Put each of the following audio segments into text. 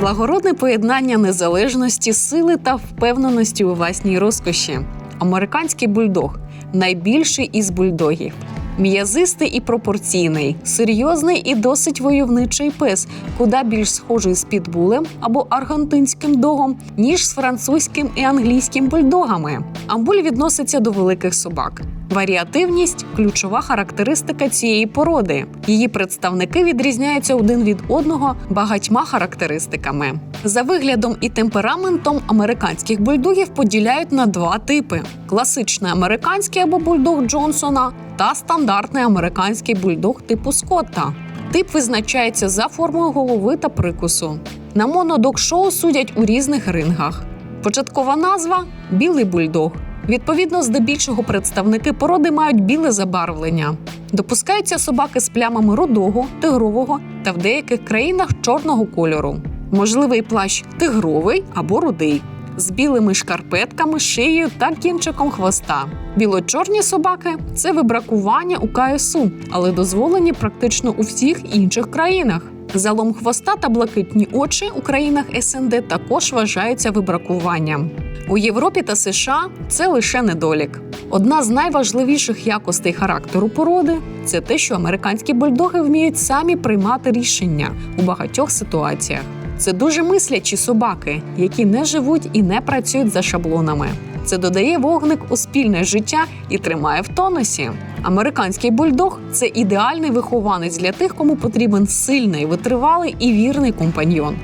Благородне поєднання незалежності, сили та впевненості у власній розкоші. Американський бульдог найбільший із бульдогів. М'язистий і пропорційний, серйозний і досить войовничий пес, куди більш схожий з підбулем або аргентинським догом, ніж з французьким і англійським бульдогами. Амбуль відноситься до великих собак. Варіативність ключова характеристика цієї породи. Її представники відрізняються один від одного багатьма характеристиками. За виглядом і темпераментом американських бульдогів поділяють на два типи: класичний американський або бульдог Джонсона та стандартний американський бульдог типу Скотта. Тип визначається за формою голови та прикусу. На монодок-шоу судять у різних рингах. Початкова назва білий бульдог. Відповідно, здебільшого представники породи мають біле забарвлення. Допускаються собаки з плямами рудого, тигрового та в деяких країнах чорного кольору. Можливий плащ тигровий або рудий, з білими шкарпетками, шиєю та кінчиком хвоста. Біло-чорні собаки це вибракування у КСУ, але дозволені практично у всіх інших країнах. Залом хвоста та блакитні очі у країнах СНД також вважаються вибракуванням. У Європі та США це лише недолік. Одна з найважливіших якостей характеру породи це те, що американські бульдоги вміють самі приймати рішення у багатьох ситуаціях. Це дуже мислячі собаки, які не живуть і не працюють за шаблонами. Це додає вогник у спільне життя і тримає в тонусі. Американський бульдог це ідеальний вихованець для тих, кому потрібен сильний, витривалий і вірний компаньйон.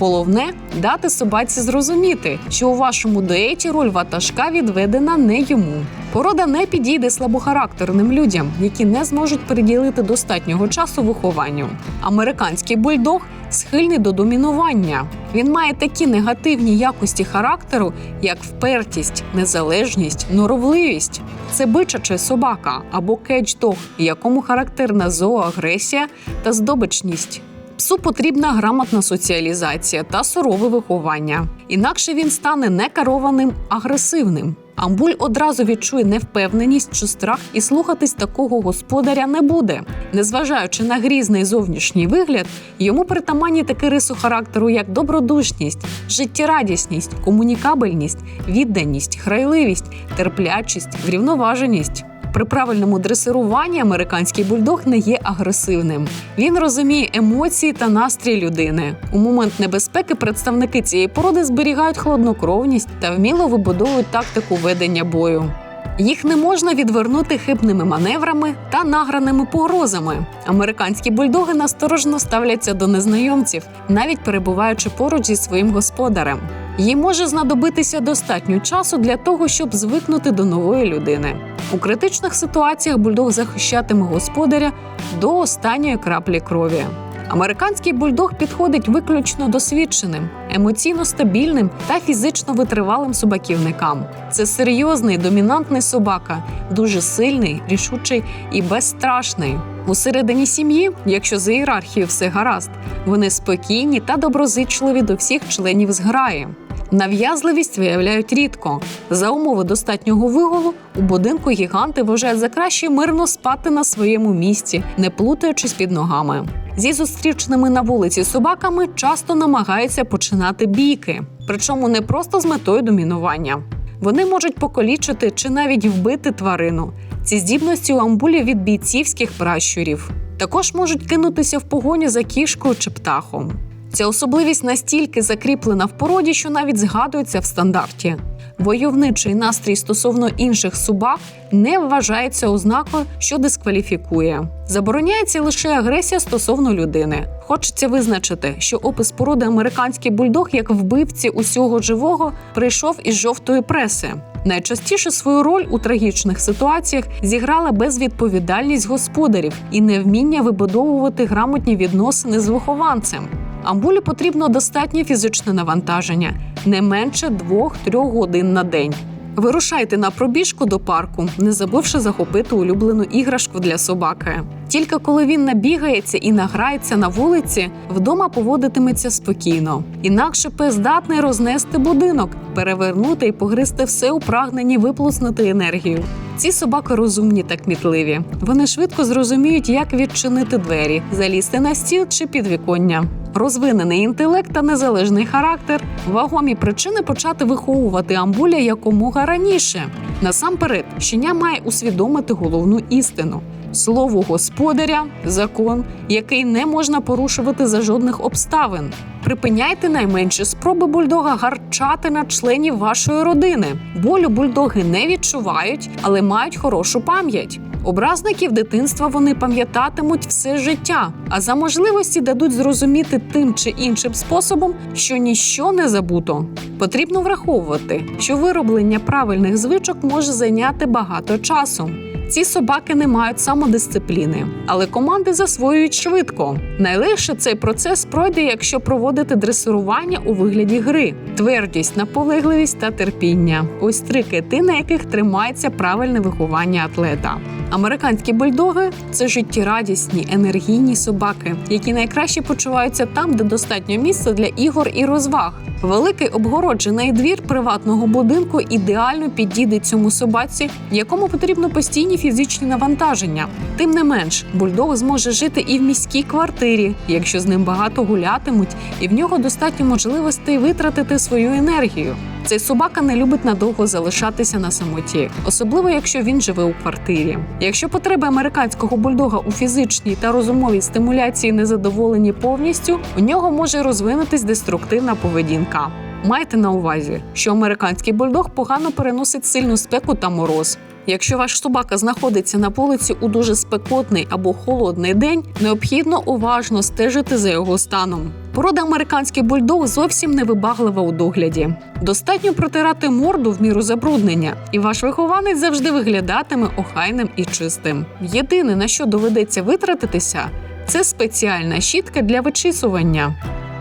Головне дати собаці зрозуміти, що у вашому дуеті роль ватажка відведена не йому. Порода не підійде слабохарактерним людям, які не зможуть приділити достатнього часу вихованню. Американський бульдог схильний до домінування. Він має такі негативні якості характеру, як впертість, незалежність, норовливість. Це бичача собака або кетчдог, якому характерна зооагресія та здобичність. Псу потрібна грамотна соціалізація та сурове виховання. Інакше він стане не керованим, агресивним. Амбуль одразу відчує невпевненість чи страх і слухатись такого господаря не буде. Незважаючи на грізний зовнішній вигляд, йому притаманні такі рису характеру, як добродушність, життєрадісність, комунікабельність, відданість, храйливість, терплячість, врівноваженість. При правильному дресируванні американський бульдог не є агресивним. Він розуміє емоції та настрій людини. У момент небезпеки представники цієї породи зберігають хладнокровність та вміло вибудовують тактику ведення бою. Їх не можна відвернути хибними маневрами та награними погрозами. Американські бульдоги насторожно ставляться до незнайомців, навіть перебуваючи поруч зі своїм господарем. Їй може знадобитися достатньо часу для того, щоб звикнути до нової людини. У критичних ситуаціях бульдог захищатиме господаря до останньої краплі крові. Американський бульдог підходить виключно досвідченим, емоційно стабільним та фізично витривалим собаківникам. Це серйозний домінантний собака, дуже сильний, рішучий і безстрашний. Усередині сім'ї, якщо за ієрархією все гаразд, вони спокійні та доброзичливі до всіх членів зграї. Нав'язливість виявляють рідко. За умови достатнього виголу у будинку гіганти вважають за краще мирно спати на своєму місці, не плутаючись під ногами. Зі зустрічними на вулиці собаками часто намагаються починати бійки, причому не просто з метою домінування. Вони можуть покалічити чи навіть вбити тварину. Ці здібності у амбулі від бійцівських пращурів. Також можуть кинутися в погоні за кішкою чи птахом. Ця особливість настільки закріплена в породі, що навіть згадується в стандарті. Войовничий настрій стосовно інших собак не вважається ознакою, що дискваліфікує. Забороняється лише агресія стосовно людини. Хочеться визначити, що опис породи американський бульдог як вбивці усього живого прийшов із жовтої преси. Найчастіше свою роль у трагічних ситуаціях зіграла безвідповідальність господарів і невміння вибудовувати грамотні відносини з вихованцем. Амбулі потрібно достатнє фізичне навантаження не менше 2-3 годин на день. Вирушайте на пробіжку до парку, не забувши захопити улюблену іграшку для собаки. Тільки коли він набігається і награється на вулиці, вдома поводитиметься спокійно. Інакше пес здатний рознести будинок, перевернути і погризти все у прагненні виплеснути енергію. Ці собаки розумні та кмітливі. Вони швидко зрозуміють, як відчинити двері, залізти на стіл чи підвіконня. Розвинений інтелект та незалежний характер вагомі причини почати виховувати амбуля якомога раніше. Насамперед, щеня має усвідомити головну істину. Слово господаря закон, який не можна порушувати за жодних обставин. Припиняйте найменші спроби бульдога гарчати на членів вашої родини. Болю бульдоги не відчувають, але мають хорошу пам'ять. Образників дитинства вони пам'ятатимуть все життя, а за можливості дадуть зрозуміти тим чи іншим способом, що ніщо не забуто. Потрібно враховувати, що вироблення правильних звичок може зайняти багато часу. Ці собаки не мають самодисципліни, але команди засвоюють швидко. Найлегше цей процес пройде, якщо проводити дресирування у вигляді гри, твердість, наполегливість та терпіння. Ось три кити, на яких тримається правильне виховання атлета. Американські бульдоги це життєрадісні, енергійні собаки, які найкраще почуваються там, де достатньо місця для ігор і розваг. Великий обгороджений двір приватного будинку ідеально підійде цьому собаці, якому потрібно постійні фізичні навантаження. Тим не менш, бульдог зможе жити і в міській квартирі, якщо з ним багато гулятимуть, і в нього достатньо можливостей витратити свою енергію. Цей собака не любить надовго залишатися на самоті, особливо якщо він живе у квартирі. Якщо потреби американського бульдога у фізичній та розумовій стимуляції не задоволені повністю, у нього може розвинутись деструктивна поведінка. Майте на увазі, що американський бульдог погано переносить сильну спеку та мороз. Якщо ваш собака знаходиться на вулиці у дуже спекотний або холодний день, необхідно уважно стежити за його станом. Порода американський бульдог зовсім не вибаглива у догляді. Достатньо протирати морду в міру забруднення, і ваш вихованець завжди виглядатиме охайним і чистим. Єдине на що доведеться витратитися, це спеціальна щітка для вичісування.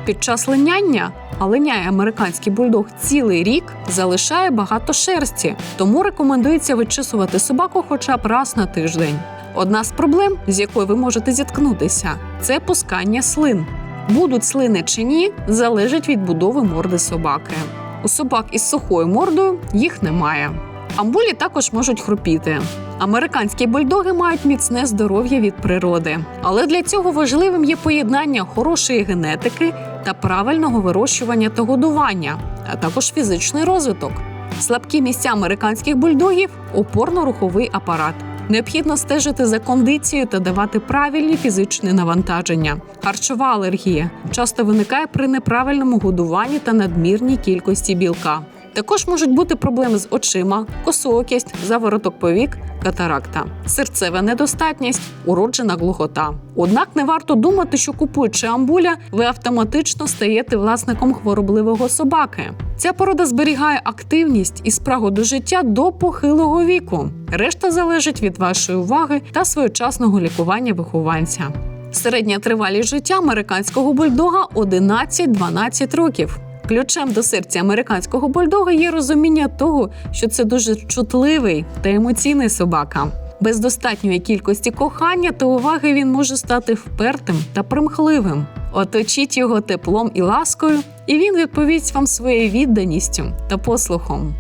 Під час линяння, а линяє американський бульдог цілий рік, залишає багато шерсті, тому рекомендується вичісувати собаку хоча б раз на тиждень. Одна з проблем, з якою ви можете зіткнутися, це пускання слин. Будуть слини чи ні, залежить від будови морди собаки. У собак із сухою мордою їх немає. Амбулі також можуть хрупіти. Американські бульдоги мають міцне здоров'я від природи, але для цього важливим є поєднання хорошої генетики та правильного вирощування та годування, а також фізичний розвиток. Слабкі місця американських бульдогів опорно-руховий апарат. Необхідно стежити за кондицією та давати правильні фізичні навантаження. Харчова алергія часто виникає при неправильному годуванні та надмірній кількості білка. Також можуть бути проблеми з очима, косоокість, завороток повік, катаракта, серцева недостатність, уроджена глухота. Однак не варто думати, що купуючи амбуля, ви автоматично стаєте власником хворобливого собаки. Ця порода зберігає активність і спрагу до життя до похилого віку. Решта залежить від вашої уваги та своєчасного лікування вихованця. Середня тривалість життя американського бульдога 11-12 років. Ключем до серця американського бульдога є розуміння того, що це дуже чутливий та емоційний собака. Без достатньої кількості кохання та уваги він може стати впертим та примхливим. Оточіть його теплом і ласкою, і він відповість вам своєю відданістю та послухом.